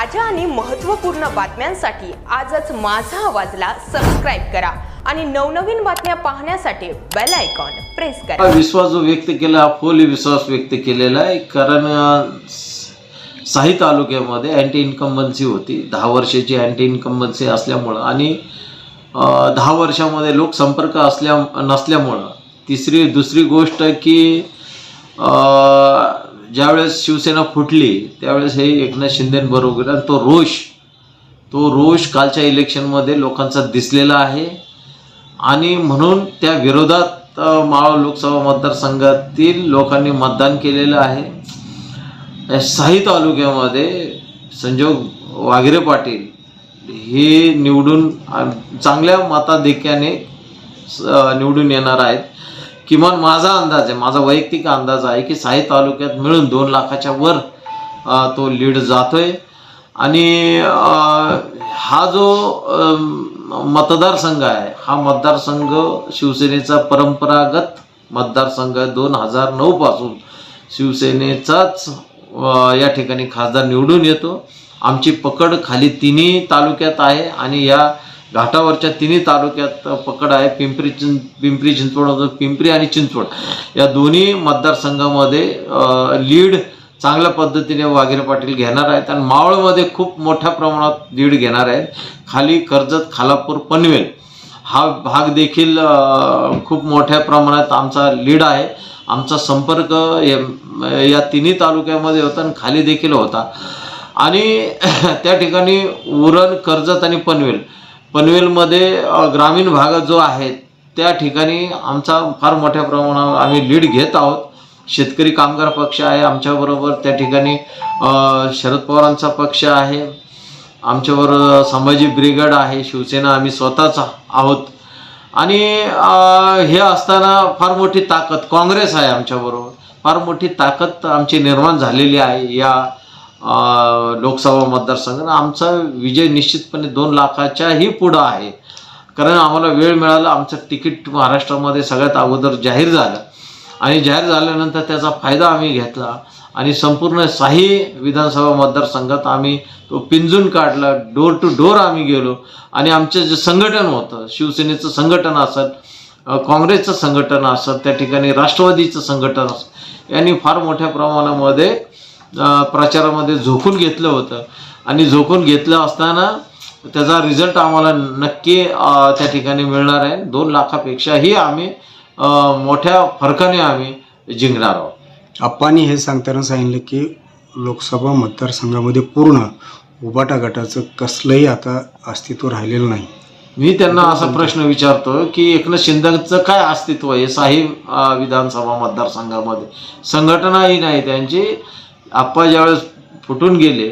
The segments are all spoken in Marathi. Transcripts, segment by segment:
ताज्या आणि महत्त्वपूर्ण बातम्यांसाठी आजच माझा आवाजला सबस्क्राईब करा आणि नवनवीन बातम्या पाहण्यासाठी बेल आयकॉन प्रेस करा. विश्वास जो व्यक्त केला हा विश्वास व्यक्त केलेला आहे. कारण साही तालुक्यामध्ये अँटी इन्कम्बन्सी होती. दहा वर्षाची अँटी इन्कम्बन्सी असल्यामुळं आणि दहा वर्षामध्ये लोकसंपर्क असल्या नसल्यामुळं. तिसरी दुसरी गोष्ट की ज्यावेळेस शिवसेना फुटली त्यावेळेस हे एकनाथ शिंदेबरोबर आणि तो रोष तो रोष कालच्या इलेक्शनमध्ये लोकांचा दिसलेला आहे. आणि म्हणून त्या विरोधात अ, मावळ लोकसभा मतदारसंघातील लोकांनी मतदान केलेलं आहे. साही तालुक्यामध्ये संजोग वाघरे पाटील हे निवडून चांगल्या मताधिक्याने स- निवडून येणार आहेत. किमान माझा अंदाज आहे माझा वैयक्तिक अंदाज आहे की साई तालुक्यात मिळून दोन लाखाच्या वर तो लीड जातोय. आणि हा जो मतदारसंघ आहे हा मतदारसंघ शिवसेनेचा परंपरागत मतदारसंघ आहे. दोन हजार नऊ पासून शिवसेनेचाच या ठिकाणी खासदार निवडून येतो. आमची पकड खाली तिन्ही तालुक्यात आहे आणि या घाटावरच्या तिन्ही तालुक्यात पकड आहे. पिंपरी चिं पिंपरी चिंचवड पिंपरी आणि चिंचवड. या दोन्ही मतदारसंघामध्ये लीड चांगल्या पद्धतीने वाघेरे पाटील घेणार आहेत आणि मावळमध्ये खूप मोठ्या प्रमाणात लीड घेणार आहेत. खाली कर्जत खालापूर पनवेल. हा भाग देखील खूप मोठ्या प्रमाणात आमचा लीड आहे. आमचा संपर्क या- या तिन्ही तालुक्यामध्ये होता आणि खाली देखील होता. आणि त्या ठिकाणी उरण कर्जत आणि पनवेल पनवेलमध्ये ग्रामीण भाग जो आहे त्या ठिकाणी आमचा फार मोठ्या प्रमाणावर आम्ही लीड घेत आहोत. शेतकरी कामगार पक्ष आहे आमच्याबरोबर त्या ठिकाणी शरद पवारांचा पक्ष आहे. आमच्याबरोबर संभाजी ब्रिगेड आहे शिवसेना आम्ही स्वतःच आहोत. आणि हे असताना फार मोठी ताकद काँग्रेस आहे आमच्याबरोबर. फार मोठी ताकद आमची निर्माण झालेली आहे या लोकसभा मतदारसंघ आमचा विजय निश्चितपणे दोन लाखाच्याही पुढं आहे. कारण आम्हाला वेळ मिळाला आमचं तिकीट महाराष्ट्रामध्ये सगळ्यात अगोदर जाहीर झालं. आणि जाहीर झाल्यानंतर त्याचा फायदा आम्ही घेतला. आणि संपूर्ण साही विधानसभा मतदारसंघात आम्ही तो पिंजून काढला डोर टू डोर आम्ही गेलो. आणि आमचं जे संघटन होतं शिवसेनेचं संघटन असत काँग्रेसचं संघटन असत त्या ठिकाणी राष्ट्रवादीचं संघटन असत यांनी फार मोठ्या प्रमाणामध्ये प्रचारामध्ये झोकून घेतलं होतं. आणि झोकून घेतलं असताना त्याचा रिझल्ट आम्हाला नक्की त्या ठिकाणी मिळणार आहे. दोन लाखापेक्षाही आम्ही मोठ्या फरकाने आम्ही जिंकणार आहोत. आप्पांनी हे सांगताना सांगितलं की लोकसभा मतदारसंघामध्ये पूर्ण उबाटा गटाचं कसलंही आता अस्तित्व राहिलेलं नाही. मी त्यांना असा प्रश्न विचारतो की एकनाथ शिंदेचं काय अस्तित्व आहे? साही विधानसभा मतदारसंघामध्ये. संघटनाही नाही त्यांची. आप्पा ज्यावेळेस फुटून गेले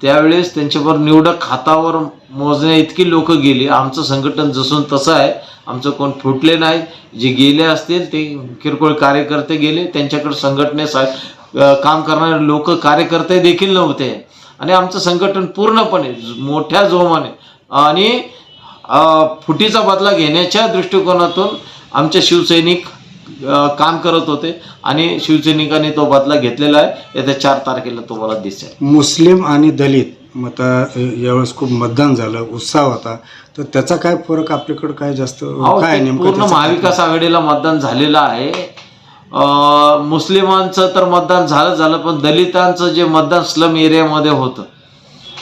त्यावेळेस त्यांच्यावर निवडक हातावर मोजण्या इतकी लोक गेली. आमचं संघटन जसून तसं आहे. आमचं कोण फुटले नाही. जे गेले असतील ते किरकोळ कार्यकर्ते गेले. त्यांच्याकडे संघटनेसा काम करणारे लोक कार्यकर्ते देखील नव्हते. आणि आमचं संघटन पूर्णपणे मोठ्या जोमाने आणि फुटीचा बदला घेण्याच्या दृष्टिकोनातून आमचे शिवसैनिक काम करत होते आणि शिवसैनिकांनी तो बदला घेतलेला आहे. येत्या चार तारखेला तुम्हाला दिसेल. मुस्लिम आणि दलित मता यावेळेस खूप मतदान झालं उत्साह होता. तर त्याचा काय फरक आपल्याकडे काय जास्त काय नेमकं पूर्ण त्याचं- महाविकास आघाडीला मतदान झालेलं आहे. अं, मुस्लिमांचं तर मतदान झालं झालं पण दलितांचं जे मतदान स्लम एरियामध्ये होतं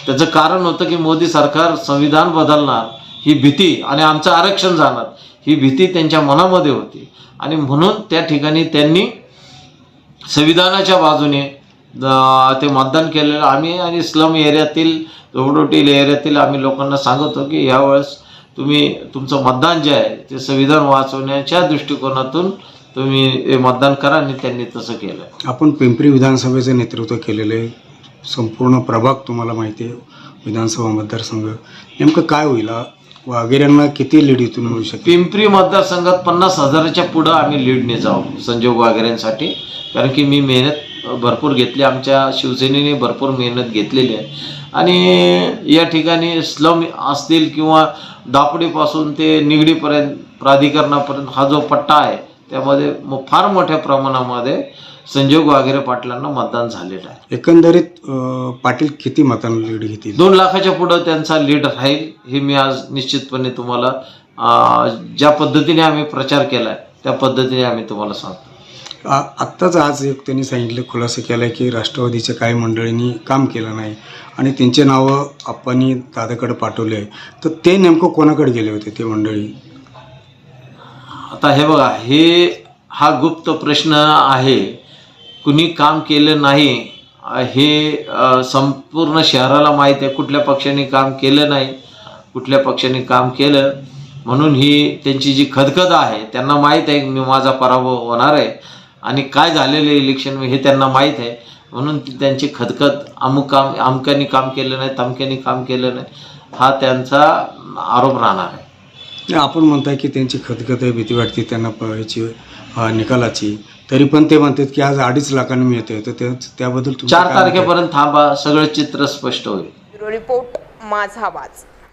त्याचं कारण होतं की मोदी सरकार संविधान बदलणार ही भीती आणि आमचं आरक्षण जाणार ही भीती त्यांच्या मनामध्ये होती. आणि म्हणून त्या ठिकाणी त्यांनी संविधानाच्या बाजूने ते मतदान केलेलं. आम्ही आणि स्लम एरियातील झोपडोटील एरियातील आम्ही लोकांना सांगतो की यावेळेस तुम्ही तुमचं मतदान जे आहे ते संविधान वाचवण्याच्या दृष्टिकोनातून तुम्ही हे मतदान करा आणि त्यांनी तसं केलं आपण पिंपरी विधानसभेचं नेतृत्व केलेलं आहे. संपूर्ण प्रभाग तुम्हाला माहिती आहे विधानसभा मतदारसंघ. नेमकं काय होईल? वगैरेंना किती लीड इथून मिळू शकते? पिंपरी मतदारसंघात पन्नास हजाराच्या पुढं आम्ही लीडने जाऊ संजोग वागेऱ्यांसाठी कारण की मी मेहनत भरपूर घेतली आमच्या शिवसेनेने भरपूर मेहनत घेतलेली आहे. आणि या ठिकाणी स्लम असतील किंवा दापडीपासून ते निगडीपर्यंत प्राधिकरणापर्यंत हा जो पट्टा आहे त्यामध्ये मग फार मोठ्या प्रमाणामध्ये संजोग वाघेरे पाटलांना मतदान झालेलं आहे. एकंदरीत अं, पाटील किती मतांना लीड घेतील? दोन लाखाच्या पुढं त्यांचा लीड राहील हे मी आज निश्चितपणे तुम्हाला ज्या पद्धतीने आम्ही प्रचार केला आहे त्या पद्धतीने आम्ही तुम्हाला सांगतो. आ- आत्ताच आज एक त्यांनी सांगितलं खुलासा केला की राष्ट्रवादीच्या काही मंडळींनी काम केलं नाही आणि त्यांचे नावं आप्पांनी दादाकडे पाठवले. आहे तर ते नेमकं कोणाकडे गेले होते ते मंडळी? आता हे बघा हे हा गुप्त प्रश्न आहे. कुणी काम केलं नाही हे संपूर्ण शहराला माहीत आहे कुठल्या पक्षाने काम केलं नाही कुठल्या पक्षाने काम केलं. म्हणून ही त्यांची जी खदखद आहे त्यांना माहीत आहे मी माझा पराभव होणार आहे. आणि काय झालेलं इलेक्शन हे त्यांना माहीत आहे. म्हणून त्यांची खदखद अमुक काम अमक्याने काम केलं नाही तमक्याने काम केलं नाही हा त्यांचा आरोप राहणार आहे. आपण म्हणताय की त्यांची खतखत आहे भीती वाटते त्यांना प- याची अं, निकालाची. तरी पण ते म्हणतात की आज अडीच लाखांनी मिळते तर त्या- त्याबद्दल चार? तारखेपर्यंत थांबा सगळं चित्र स्पष्ट होईल. रिपोर्ट माझा आवाज.